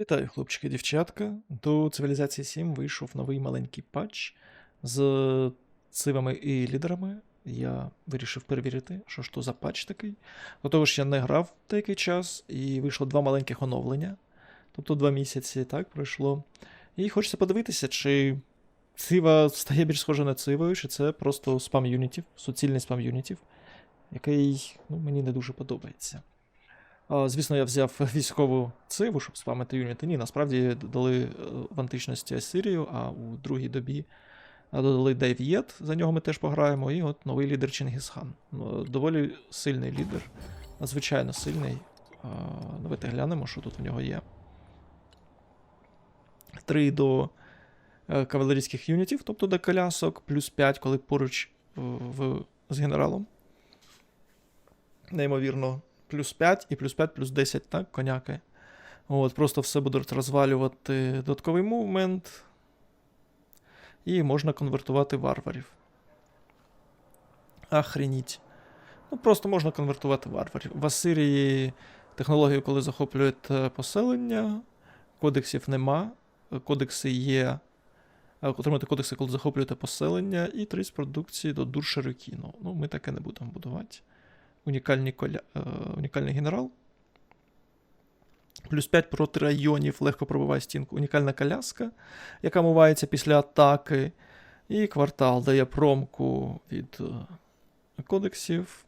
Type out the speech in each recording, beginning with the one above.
Вітаю, хлопчики і дівчатка. До цивілізації 7 вийшов новий маленький патч з цивами і лідерами. Я вирішив перевірити, що ж то за патч такий. До того ж, я не грав деякий час, і вийшло два маленьких оновлення. Тобто два місяці так пройшло. І хочеться подивитися, чи цива стає більш схожа на цивою, чи це просто спам юнітів, суцільний спам юнітів, який ну, мені не дуже подобається. Звісно, я взяв військову циву, щоб спамити юніти. Ні, насправді додали е, в античності Асирію, а у другій добі додали Дейв'єт, за нього ми теж пограємо, і от новий лідер Чингісхан. Ну, Доволі сильний лідер, надзвичайно сильний. Давайте глянемо, що тут в нього є. Три до е, кавалерійських юнітів, тобто до колясок, плюс 5, коли поруч в, з генералом. Неймовірно, плюс 5 і плюс 5, плюс 10, так, коняки. От, просто все будуть розвалювати додатковий мувмент. І можна конвертувати варварів. Охреніть. Ну, просто можна конвертувати варварів. В Асирії технологію, коли захоплюють е, поселення, кодексів нема. Кодекси є. е, Отримати кодекси, коли захоплюєте поселення, і 30 продукції до дур Широкіну. Ну, ми таке не будемо будувати унікальний, коля... е, унікальний генерал. Плюс 5 проти районів легко пробиває стінку. Унікальна коляска, яка мувається після атаки. І квартал дає промку від е, кодексів.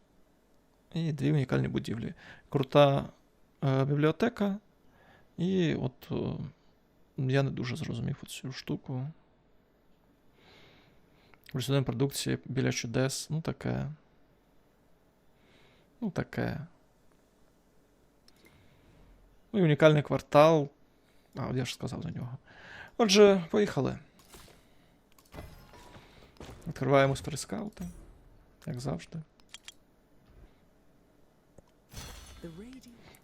І дві унікальні будівлі. Крута е, бібліотека. І от е, я не дуже зрозумів цю штуку. Плюс один продукції біля чудес. Ну таке. Ну, таке. Ну і унікальний квартал. А, я ж сказав за нього. Отже, поїхали. Відкриваємо скаути, як завжди.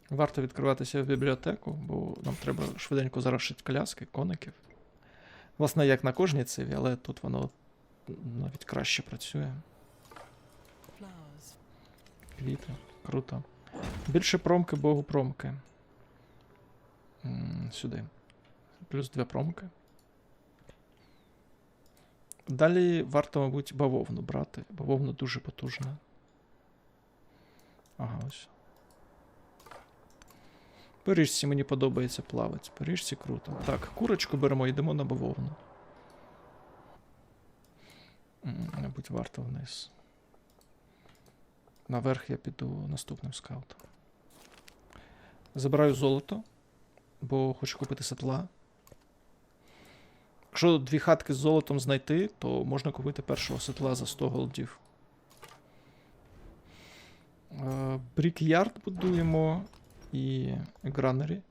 Варто відкриватися в бібліотеку, бо нам треба швиденько зарашити коляски, коників. Власне, як на кожній циві, але тут воно навіть краще працює. Квіти. Круто. Більше промки, богу промки. Сюди. Плюс дві промки. Далі варто, мабуть, бавовну брати. Бавовна дуже потужна. Ага, ось. По річці мені подобається плавати. По річці круто. Так, курочку беремо, йдемо на бавовну. Мабуть, варто вниз. Наверх я піду наступним скаутом. Забираю золото, бо хочу купити сетла. Якщо дві хатки з золотом знайти, то можна купити першого сетла за 100 голдів. Брік-ярд будуємо і гранері.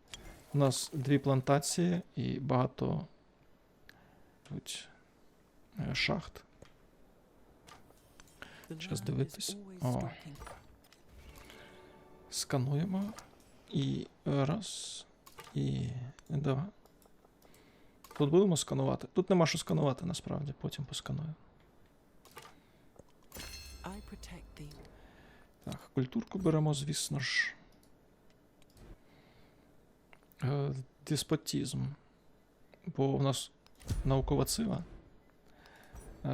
У нас дві плантації і багато тут, е, шахт. Час дивитись. О. Скануємо. І раз. І два. Тут будемо сканувати. Тут нема що сканувати насправді, потім посканую. Так, культурку беремо, звісно ж. Е, деспотізм. Бо в нас наукова цива.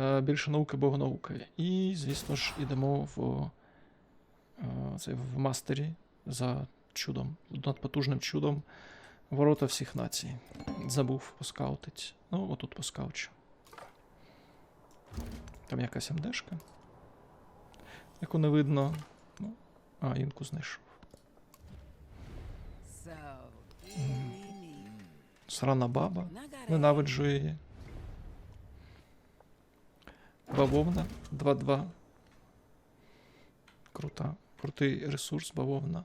Е, більше науки, богонауки. І, звісно ж, ідемо в, е, це, в мастері за чудом, надпотужним чудом ворота всіх націй. Забув поскаутить. Ну, отут поскаучу. Там якась МДшка. Яку не видно. Ну, а, інку знайшов. Срана баба. Ненавиджу її. Бавовна 2-2. Крута. Крутий ресурс, бавовна.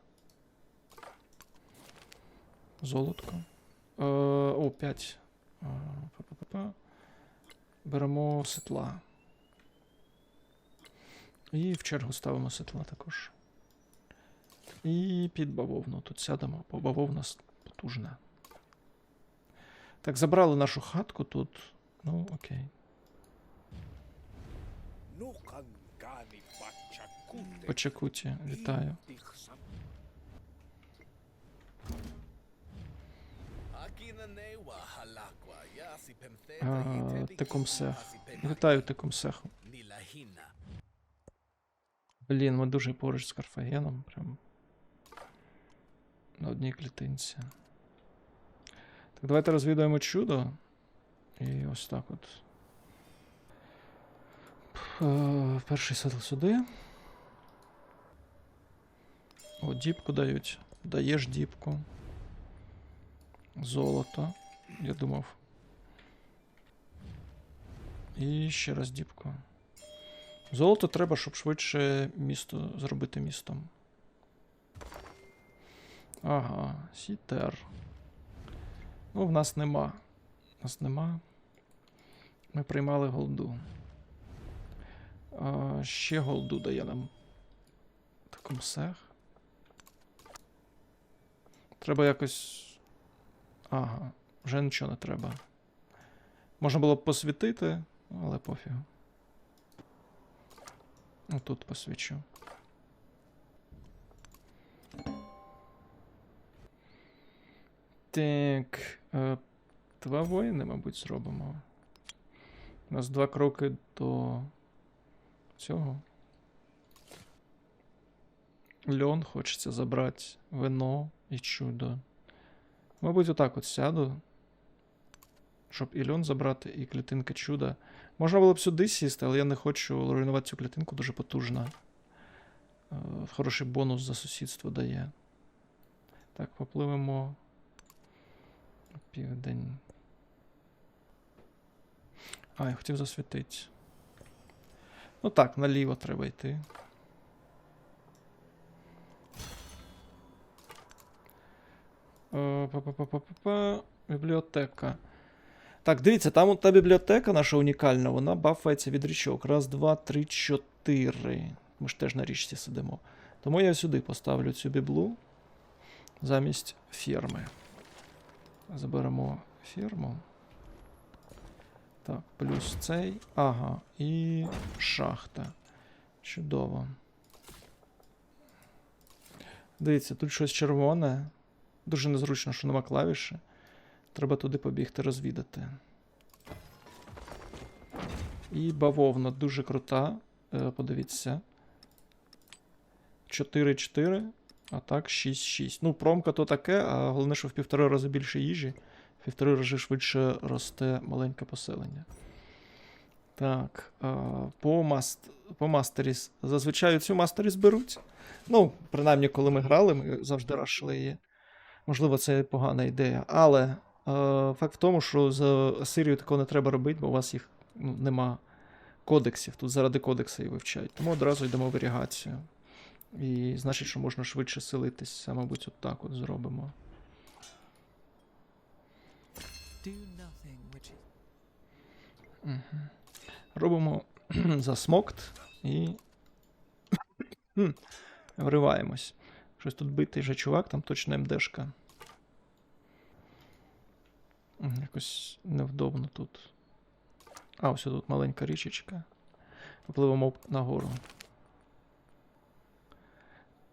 Золотко. Е, о, 5. Е. Беремо сетла. І в чергу ставимо сетла також. І під бавовну тут сядемо, бо бавовна потужна. Так, забрали нашу хатку тут. Ну, окей. Почекуті, вітаю. А, Текумсех. Вітаю Текумсеху. Блін, ми дуже поруч з Карфагеном, прям. На одній клітинці. Так, давайте розвідуємо чудо. І ось так от. Е, Перший сетл сюди. О, діпку дають. Даєш діпку. Золото. Я думав. І ще раз діпку. Золото треба, щоб швидше місто зробити містом. Ага, сітер. Ну, в нас нема. В нас нема. Ми приймали голду. А, ще голду дає нам. Такомсех. Треба якось. Ага, вже нічого не треба. Можна було б посвітити, але пофіг. Ну, тут посвічу. Так. Е, два воїни, мабуть, зробимо. У нас два кроки до цього. Льон хочеться забрати, вино і чудо. Мабуть, отак от сяду. Щоб і льон забрати, і клітинка чуда. Можна було б сюди сісти, але я не хочу руйнувати цю клітинку дуже потужна. Е, Хороший бонус за сусідство дає. Так, попливемо. Південь. А, я хотів засвітити. Ну так, наліво треба йти. Е, Па-па-па-па-па. Бібліотека. Так, дивіться, там от та бібліотека наша унікальна, вона бафається від річок. Раз, два, три, чотири. Ми ж теж на річці сидимо. Тому я сюди поставлю цю біблу замість ферми. Заберемо ферму. Так, плюс цей. Ага, і шахта. Чудово. Дивіться, тут щось червоне. Дуже незручно, що нема клавіші. Треба туди побігти розвідати. І бавовна дуже крута. Е, подивіться. 4-4, а так 6-6. Ну, промка то таке, а головне, що в півтори рази більше їжі. Півтори рази швидше росте маленьке поселення. Так. А, по, маст... по мастеріс. Зазвичай цю мастеріс беруть. Ну, принаймні, коли ми грали, ми завжди рашили її. Можливо, це погана ідея. Але е, факт в тому, що з Сирією такого не треба робити, бо у вас їх ну, нема кодексів. Тут заради кодексу і вивчають. Тому одразу йдемо в варігацію. І значить, що можна швидше селитися. Мабуть, от так от зробимо. Робимо засмокт і. Вриваємось. Щось тут битий же чувак, там точно МДшка. Якось невдобно тут. А, ось тут маленька річечка. Попливемо нагору.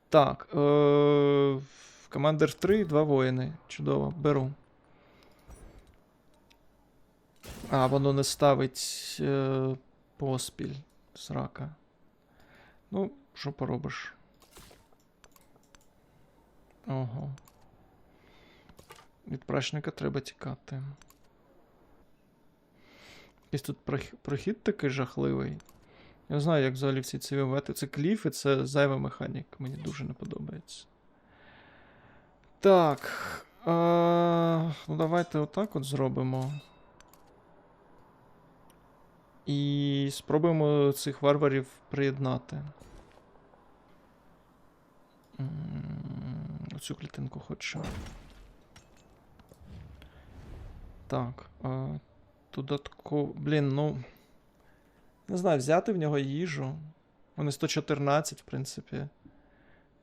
Так. Е- Командир 3, два воїни. Чудово, беру. А, воно не ставить е, поспіль срака. Ну, що поробиш? Ого. Від прачника треба тікати. Якийсь тут прохід такий жахливий. Я не знаю, як взагалі всі ці вимети. Це кліф і це зайва механіка. Мені дуже не подобається. Так. А, ну давайте отак от зробимо. І спробуємо цих варварів приєднати. Оцю клітинку хочу. Так. Додатково. Блін, ну. Не знаю, взяти в нього їжу. Вони 114, в принципі.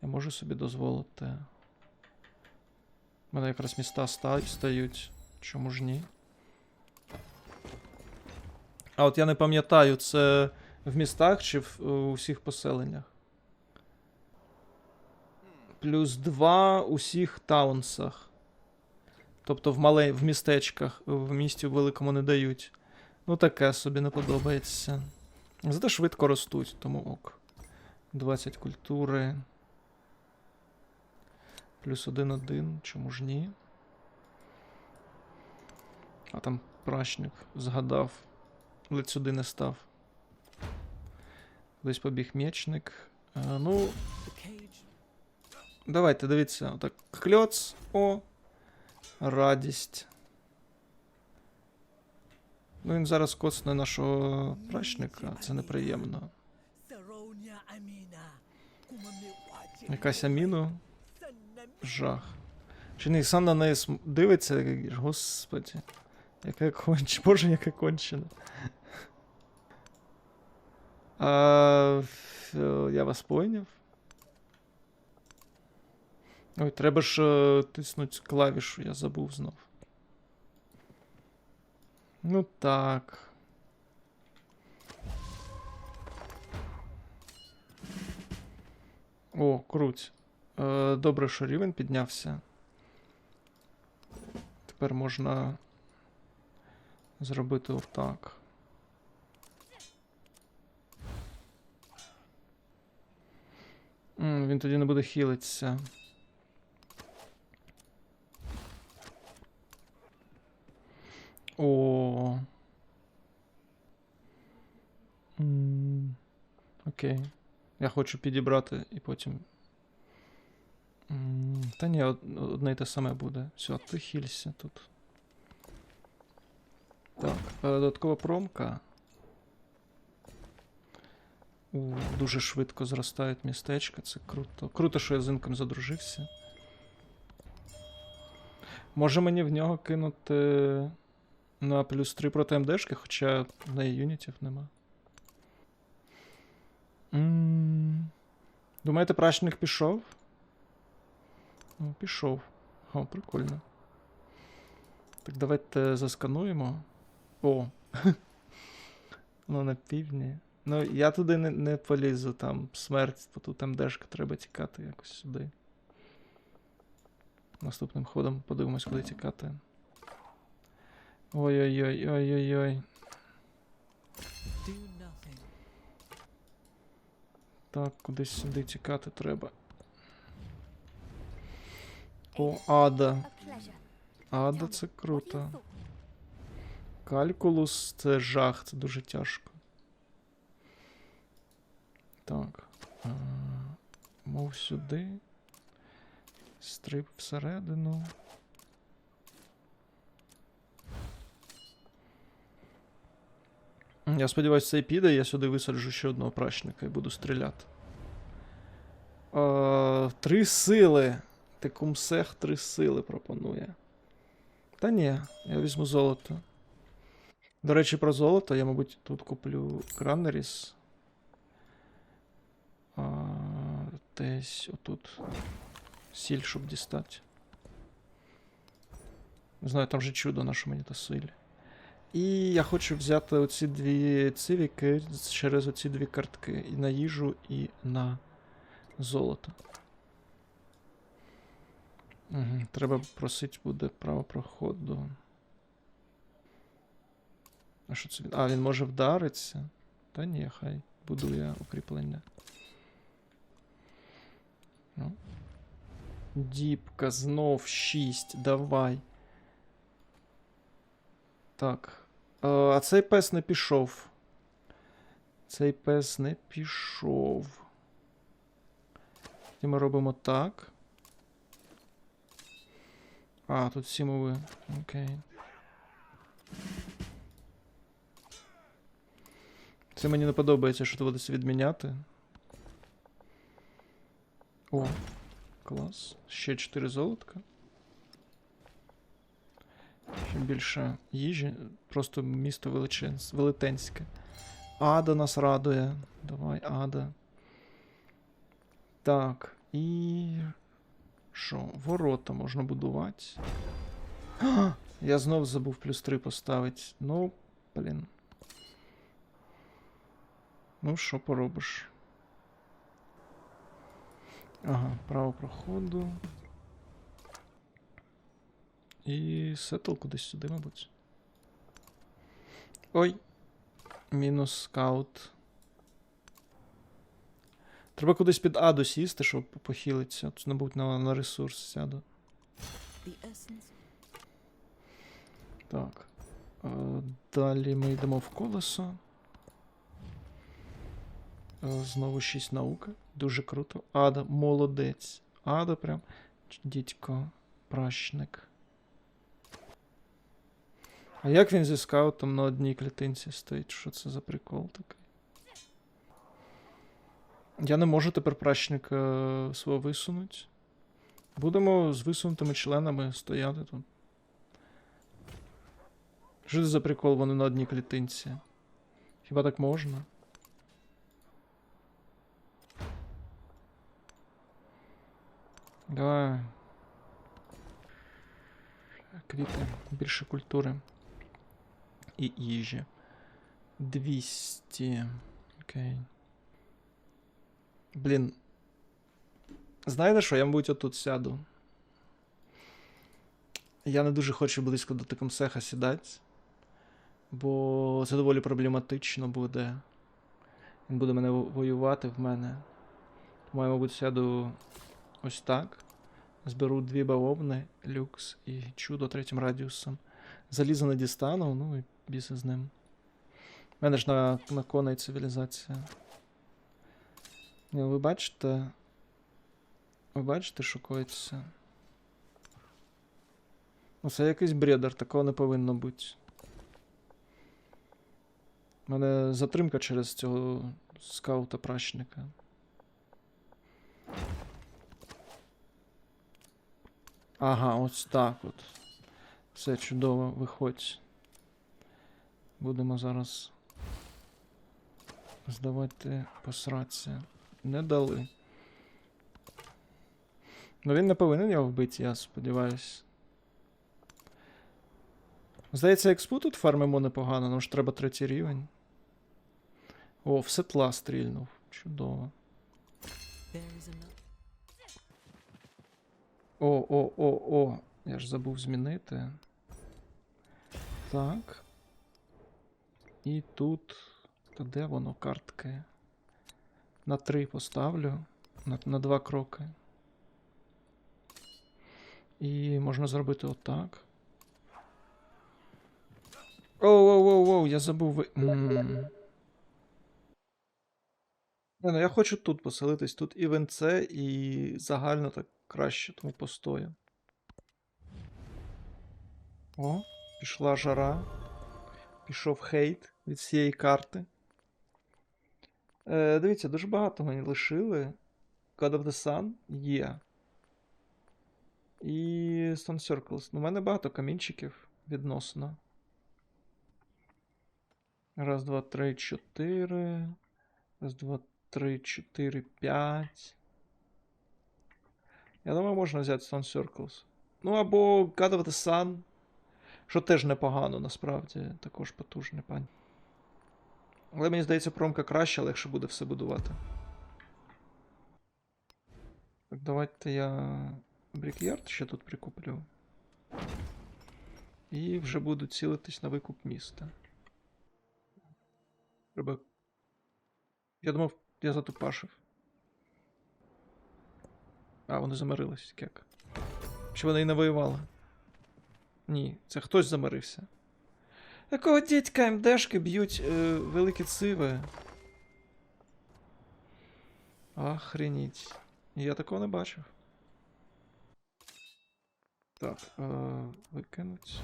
Я можу собі дозволити. У мене якраз міста стають. Чому ж ні? А от я не пам'ятаю, це в містах чи в у всіх поселеннях. Плюс 2 у всіх таунсах. Тобто в, мале... в містечках, в місті великому не дають. Ну, таке собі не подобається. Зате швидко ростуть, тому ок. 20 культури. Плюс 1-1, чому ж ні? А там прачник згадав. Ледь сюди не став. Десь побіг м'ячник. Е, ну, давайте, дивіться, отак. Кльоц. О. Радість. Ну, він зараз коцне нашого прачника, це неприємно. Якась аміну. Жах. Чи не сам на неї дивиться, господі. Яка конч... Боже, яка кончена. А, е, я вас поняв. Ой, треба ж е, тиснуть клавішу, я забув знов. Ну так. О, круть. Е, добре, що рівень піднявся. Тепер можна зробити отак. М, він тоді не буде хілитися. О. М, Окей. Я хочу підібрати і потім. М, Та ні, од- одне й те саме буде. Все, ти хілься тут. Так, додаткова промка. У, дуже швидко зростають містечка, це круто. Круто, що я з інком задружився. Може мені в нього кинути на плюс 3 проти МДшки, хоча в неї юнітів нема. М, Думаєте, прачник пішов? Ну, пішов. О, прикольно. Так, давайте заскануємо. О. ну, на півдні. Ну, я туди не, не полізу, там смерть, тут МДшка треба тікати якось сюди. Наступним ходом подивимось, куди тікати. Ой-ой-ой, ой-ой-ой. Так, кудись сюди тікати треба. О, Ада. Ада це круто. Калькулус це жах, це дуже тяжко. Так. а, Мов сюди. Стрип всередину. Я сподіваюся, це піде, я сюди висаджу ще одного прачника і буду стріляти. А, три сили. Текумсех три сили пропонує. Та ні, я візьму золото. До речі, про золото я, мабуть, тут куплю Кранеріс. Десь отут. Сіль, щоб дістати. Не знаю, там же чудо на що мені та силь. І я хочу взяти оці дві цивіки через оці дві картки. І на їжу, і на золото. Угу. Треба просити буде право проходу. А що це він? А, він може вдаритися? Та ні, хай будує укріплення. Ну. Діпка, знов 6, давай. Так. А цей пес не пішов. Цей пес не пішов. І ми робимо так. А, тут всі. Окей. Це мені не подобається, що доводиться відміняти. О, клас. Ще 4 золотка. Ще більше їжі. Просто місто величенс, велетенське. Ада нас радує. Давай, Ада. Так, і. Що? Ворота можна будувати. А, я знов забув плюс 3 поставити. Ну, блін. Ну, що поробиш? Ага, право проходу. І сетл кудись сюди, мабуть. Ой. Мінус скаут. Треба кудись під А досісти, щоб похилитися. Тут, мабуть, на, на ресурс сяду. Так. Далі ми йдемо в колесо. Знову 6 науки. Дуже круто. Ада, молодець. Ада прям. Дідько, пращник. А як він зі скаутом на одній клітинці стоїть? Що це за прикол такий? Я не можу тепер пращника е, свого висунути. Будемо з висунутими членами стояти тут. Що це за прикол, вони на одній клітинці? Хіба так можна? Давай. Квіти, більше культури. І їжі. 200. Окей. Блін. Знаєте що, я, мабуть, отут сяду. Я не дуже хочу близько до Текомсеха сідати. Бо це доволі проблематично буде. Він буде мене воювати в мене. Тому я, мабуть, сяду ось так. Зберу дві бавовни, люкс і чудо третім радіусом. Залізо не дістану, ну і біси з ним. У мене ж на, на коней цивілізація. Ви бачите. Ви бачите, що коїться? Ну, це якийсь бредер, такого не повинно бути. У мене затримка через цього скаута пращника. Ага, ось так от. Все чудово, виходь. Будемо зараз здавати посраться. Не дали. Ну він не повинен його вбити, я сподіваюсь. Здається, експу тут фармимо непогано, ну ж треба третій рівень. О, в сетла стрільнув. Чудово. There is enough. О, о, о, о. Я ж забув змінити. Так. І тут. Та де воно картки? На три поставлю. На, на два кроки. І можна зробити отак. Оу, оу, оу, оу, я забув ви. М. Не, ну я хочу тут поселитись. Тут і венце, і загально так краще, тому постою. О, пішла жара. Пішов хейт від всієї карти. Е, дивіться, дуже багато мені лишили. God of the Sun є. І Stone Circles. Ну, у мене багато камінчиків відносно. Раз, два, три, чотири. Раз, два, три, чотири, п'ять. Я думаю, можна взяти Stone Circles. Ну або God of the Sun. Що теж непогано, насправді. Також потужний пань. Але мені здається, промка краще, легше буде все будувати. Так, давайте я Брікярд ще тут прикуплю. І вже буду цілитись на викуп міста. Треба. Я думав, я затупашив. А, вони замирились, як. Чи вони і не воювали? Ні, це хтось замирився. Якого дідька МДшки б'ють е, великі циви? Охреніть. Я такого не бачив. Так, е, викинуть.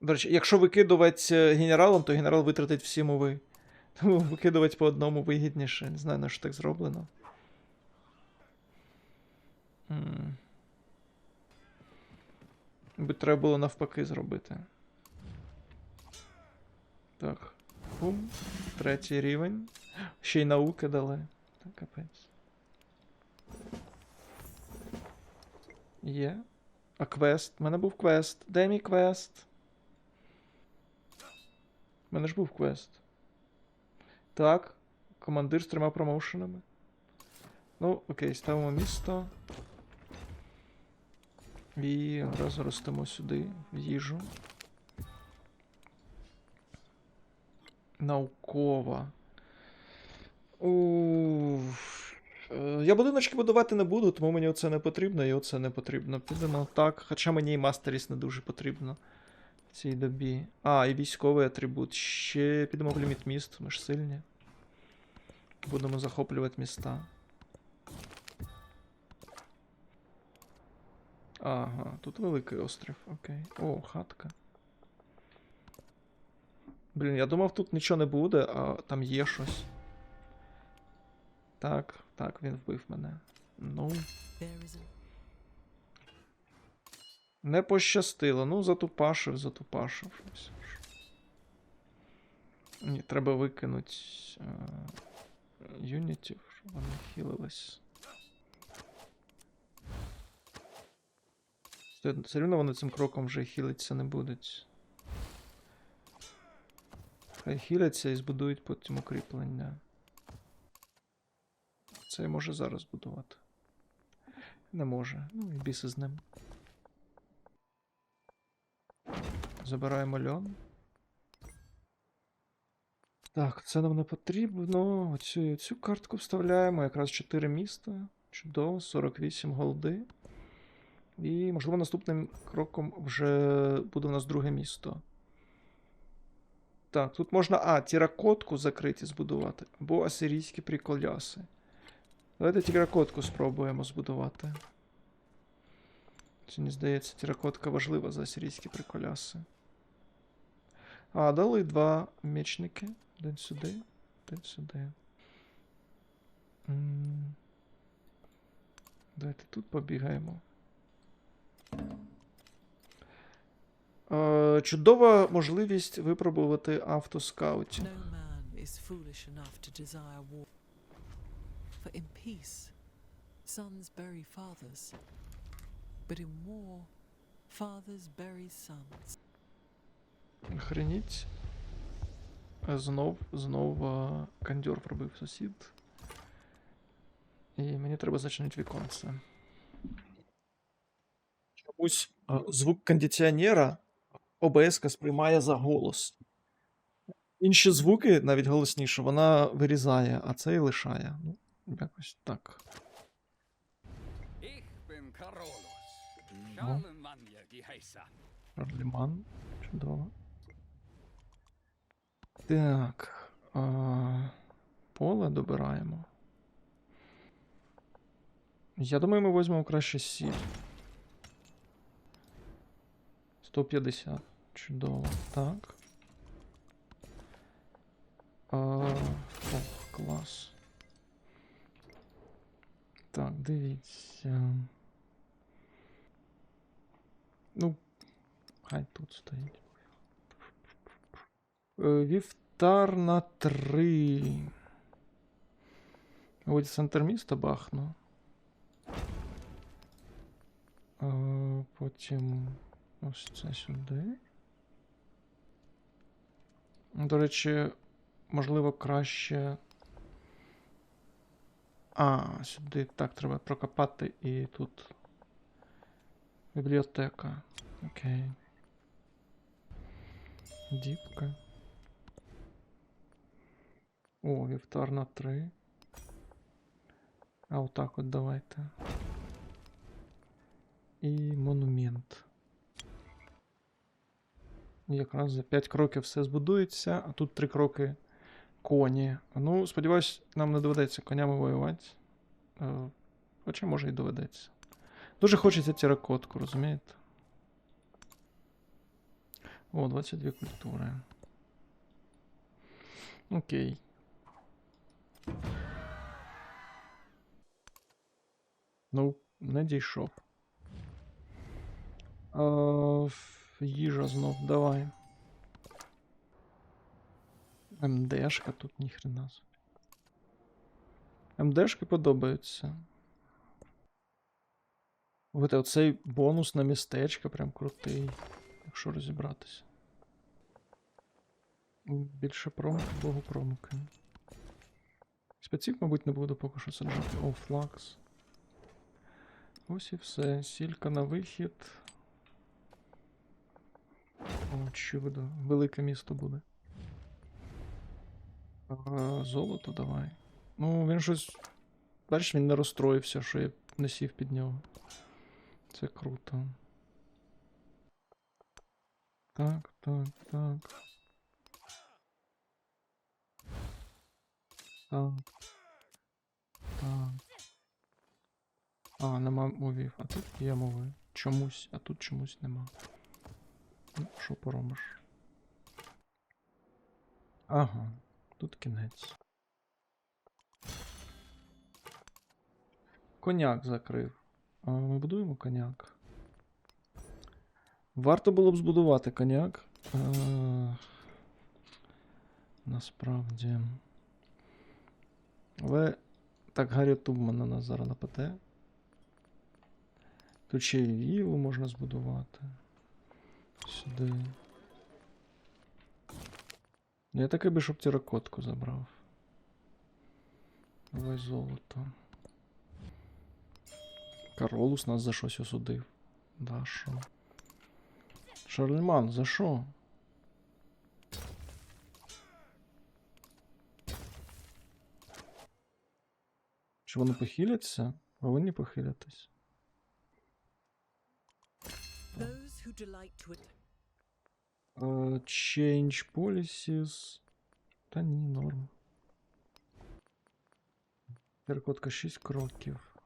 До речі, якщо викидувати е, генералом, то генерал витратить всі мови. Тому викидувати по одному вигідніше. Не знаю, на що так зроблено. Мабуть, треба було навпаки зробити. Так. Бум. Третій рівень. Ще й науки дали. Так, капець. Є. А квест? У мене був квест. Де мій квест? У мене ж був квест. Так. Командир з трьома промоушенами. Ну, окей, ставимо місто. І одразу ростемо сюди їжу. Наукова. Уф. Е, Я будиночки будувати не буду, тому мені оце не потрібно і оце не потрібно. Підемо так. Хоча мені і мастеріс не дуже потрібно цій добі. А, і військовий атрибут. Ще підемо в ліміт міст, ми ж сильні. Будемо захоплювати міста. Ага, тут великий острів, окей. О, хатка. Блін, я думав, тут нічого не буде, а там є щось. Так, так, він вбив мене. Ну, не пощастило. Ну, затупашив, затупашив. Ні, треба викинути е, юнітів, щоб вони хілились. Все рівно вони цим кроком вже хілитися не будуть. Хай хіляться і збудують потім укріплення. Це я може зараз будувати. Не може. Ну і біси з ним. Забираємо льон. Так, це нам не потрібно. Оцю, цю картку вставляємо. Якраз 4 міста. Чудово, 48 голди. І, можливо, наступним кроком вже буде у нас друге місто. Так, тут можна. А, тіракотку закриті збудувати. Або асирійські приколяси. Давайте тіракотку спробуємо збудувати. Чи не здається, тіракотка важлива за асирійські приколяси. А, дали два мечники. Один сюди, один сюди. Давайте тут побігаємо. Чудова можливість випробувати war. For in peace, sons bury fathers, but in war, fathers bury. Охреніть. Знов, знов кондьор пробив сусід. І мені треба зачинити віконце. Чомусь звук кондиціонера ОБС сприймає за голос. Інші звуки, навіть голосніше, вона вирізає, а цей лишає. Ну, якось так. Шарлеман. Чудово. Так. А, поле добираємо. Я думаю, ми візьмемо краще сіль. 150. Чудово. Так. А, ох, клас. Так, дивіться. Ну, Хай тут стоїть. Е, Вівтар на 3. Ось центр міста бахну. Потім ось це сюди. До речі, можливо, краще. А, сюди так треба прокопати і тут. Бібліотека. Окей. Діпка. О, вівтар на 3. А отак от давайте. І монумент. Якраз за 5 кроків все збудується, а тут 3 кроки коні. Ну, сподіваюсь, нам не доведеться конями воювати. Е, Хоча може і доведеться. Дуже хочеться тіракотку, розумієте? О, 22 культури. Окей. Ну, не дійшов. Їжа знов, давай. МДшка тут ніхрена собі. МДшки подобаються. От оцей бонус на містечко прям крутий, якщо розібратися. Більше промок, богу промки. Спеців, мабуть, не буду поки що саджати. О, флакс. Ось і все. Сілька на вихід. О, чудо. Велике місто буде. А, золото давай. Ну, він щось. Бачиш, він не розстроївся, що я не сів під нього. Це круто. Так, так, так. Так. Так. А, нема мовів, а тут є мови. Чомусь, а тут чомусь нема. Ну, що поробиш? Ага, тут кінець. Коняк закрив. А ми будуємо коняк. Варто було б збудувати коняк. Е, насправді. Але так Гаррі Тубман на нас зараз нападе. Тут ще і вілу можна збудувати. Сюди. Ну, Я таки би, щоб теракотку забрав. Давай золото. Каролус нас за щось осудив. Да, що? Шарлеман, за що? Чи вони похиляться? Повинні похилятись. Uh, change policies. Та ні, норм. Теркотка 6 кроків.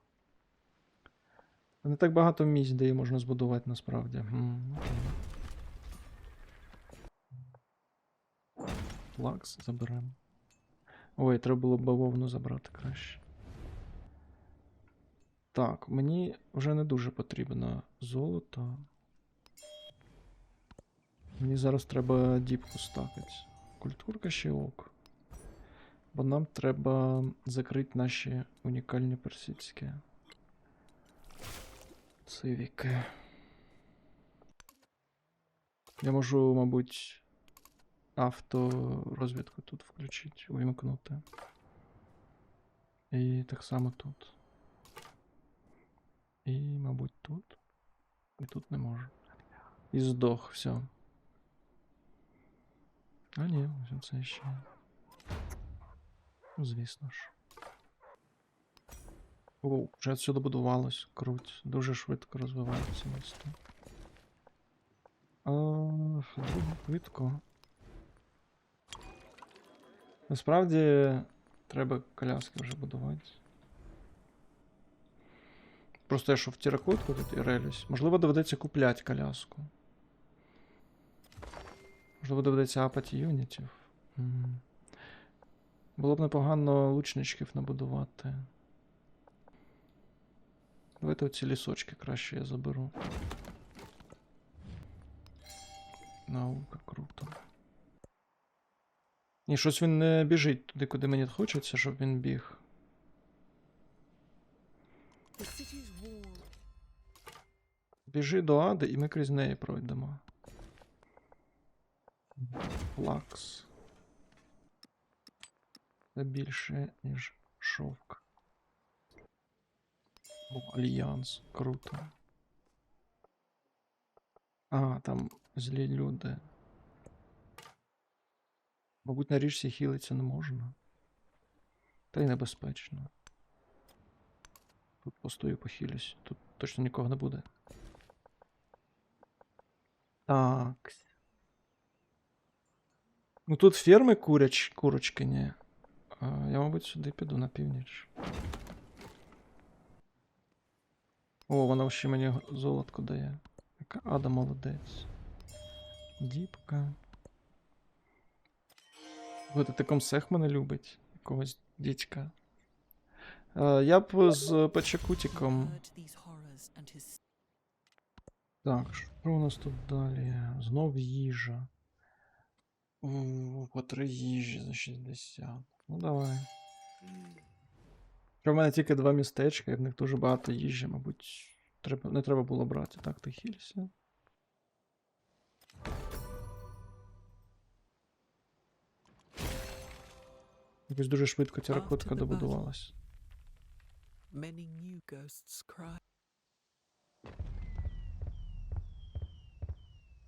Не так багато місць, де її можна збудувати насправді. Окей. Лакс заберемо. Ой, треба було б бавовну забрати краще. Так, мені вже не дуже потрібно золото. Мені зараз треба діпку стакати. Культурка ще ок. Бо нам треба закрити наші унікальні персидські цивіки. Я можу, мабуть, авторозвідку тут включити, увімкнути. І так само тут. І, мабуть, тут. І тут не можу. І здох, все. А ні, ось це ще. Ну, звісно ж. О, вже все добудувалось. Круть. Дуже швидко розвивається місто. А, друге квитко. Насправді треба коляски вже будувати. Просто я що в тіракотку тут і релюсь. Можливо, доведеться купляти коляску. Можливо, доведеться апати юнітів. М. Було б непогано лучничків набудувати. Давайте оці лісочки краще я заберу. Наука, круто. Ні, щось він не біжить туди, куди мені хочеться, щоб він біг. Біжи до Ади, і ми крізь неї пройдемо. Лакс. Це більше, ніж шовк. О, Альянс. Круто. А, там злі люди. Мабуть, на річці хілитися не можна. Та й небезпечно. Тут постою похилюсь. Тут точно нікого не буде. Так. Ну тут ферми куряч, курочкині. А, я, мабуть, сюди піду на північ. О, вона ще мені золотко дає. Яка ада молодець. Діпка. Ти комсех мене любить. Якогось дідька. Е, я б з Пачакутіком. Так, що у нас тут далі? Знов їжа. О, по три їжі за 60. Ну давай. Що в мене тільки два містечка, і в них дуже багато їжі, мабуть, треба, не треба було брати. Так, ти хілься. Якось дуже швидко ця ракотка добудувалась. many new ghosts cry.